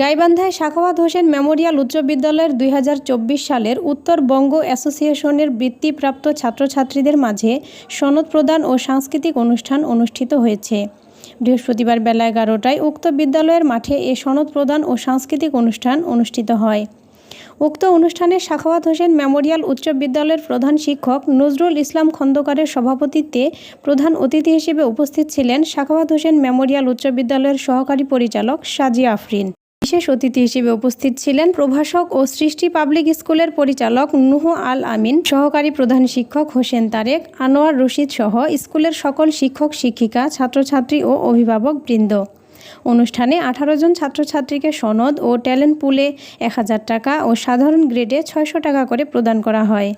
গাইবান্ধায় Sakhawat Hossain Memorial উচ্চ বিদ্যালয়ের দুই হাজার চব্বিশ সালের উত্তরবঙ্গ অ্যাসোসিয়েশনের বৃত্তিপ্রাপ্ত ছাত্রছাত্রীদের মাঝে সনদ প্রদান ও সাংস্কৃতিক অনুষ্ঠান অনুষ্ঠিত হয়েছে। বৃহস্পতিবার বেলা এগারোটায় উক্ত বিদ্যালয়ের মাঠে এ সনদ প্রদান ও সাংস্কৃতিক অনুষ্ঠান অনুষ্ঠিত হয়। উক্ত অনুষ্ঠানে সাখাওয়াত হোসেন মেমোরিয়াল উচ্চ বিদ্যালয়ের প্রধান শিক্ষক নজরুল ইসলাম খন্দকারের সভাপতিত্বে প্রধান অতিথি হিসেবে উপস্থিত ছিলেন সাখাওয়াত হোসেন মেমোরিয়াল উচ্চ বিদ্যালয়ের সহকারী পরিচালক সাজিয়া আফরিন। বিশেষ অতিথি হিসেবে উপস্থিত ছিলেন প্রভাষক ও সৃষ্টি পাবলিক স্কুলের পরিচালক নুহ আল আমিন, সহকারী প্রধান শিক্ষক হোসেন তারেক, আনোয়ার রশিদ সহ স্কুলের সকল শিক্ষক, শিক্ষিকা, ছাত্রছাত্রী ও অভিভাবক বৃন্দ। অনুষ্ঠানে আঠারো জন ছাত্রছাত্রীকে সনদ ও ট্যালেন্ট পুলে এক হাজার টাকা ও সাধারণ গ্রেডে ছয়শো টাকা করে প্রদান করা হয়।